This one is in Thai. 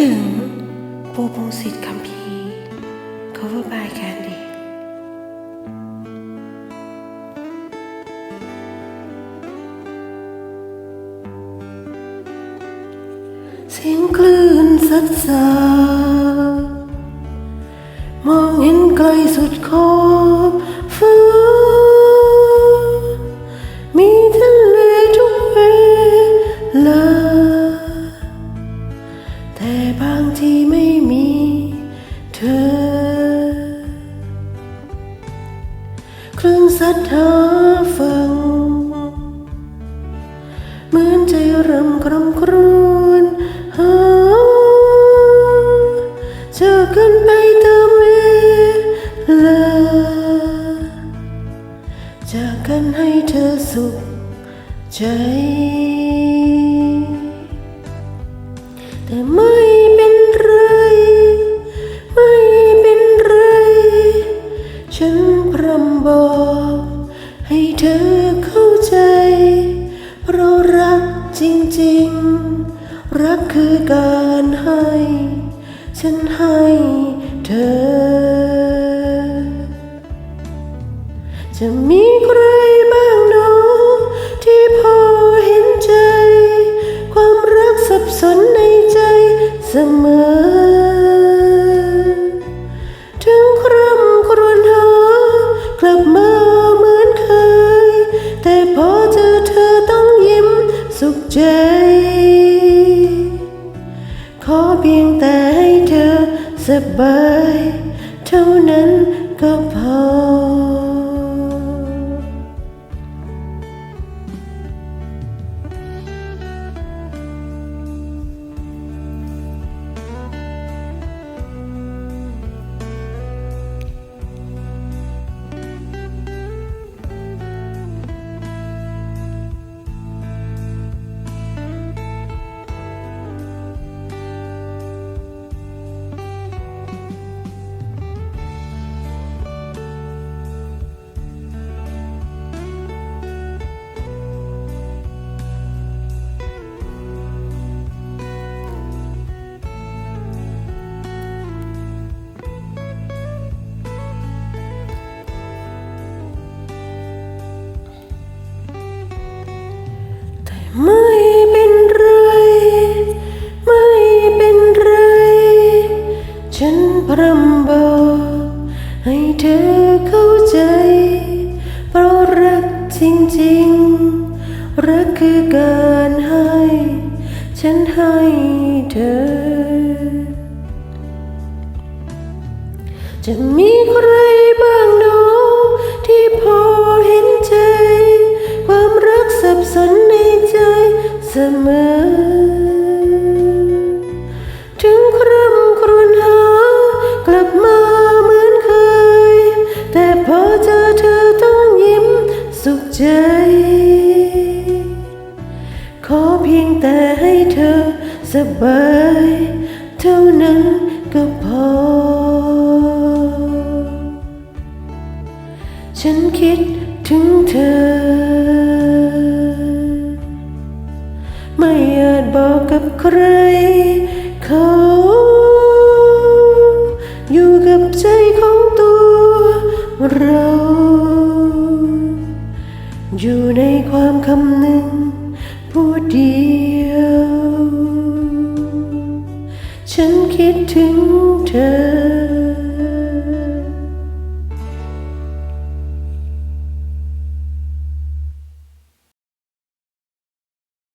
ถึงปูพงศิษฐ์คำพี cover by Candy เสียงคลื่นซัดสา ลื่นซัดหาฟัง เหมือนใจรำครำครวญหาเจอกันไปตามเวลาจากกันให้เธอสุขใจ แต่ไม่เป็นไร ไม่เป็นไร ฉันพรำบอก ให้เธอเข้าใจ เพราะรักจริงๆ รักคือการให้ ฉันให้เธอ จะมีใครบ้างเนาะที่พอเห็นใจ ความรักสับสนในใจเสมอ เพียงแต่ให้เธอสบาย เท่านั้นก็พอ ไม่เป็นไร ไม่เป็นไร ฉันพรำบอกให้เธอเข้าใจ เพราะรักจริงๆ รักคือการให้ ฉันให้เธอ จะมีใครบ้าง สุขใจ ขอเพียงแต่ให้เธอสบาย เท่านั้นก็พอ ฉันคิดถึงเธอ ไม่อาจบอกกับใคร เขาอยู่กับใจของตัวเรา อยู่ในความคำหนึ่งผู้เดียว ฉันคิดถึงเธอ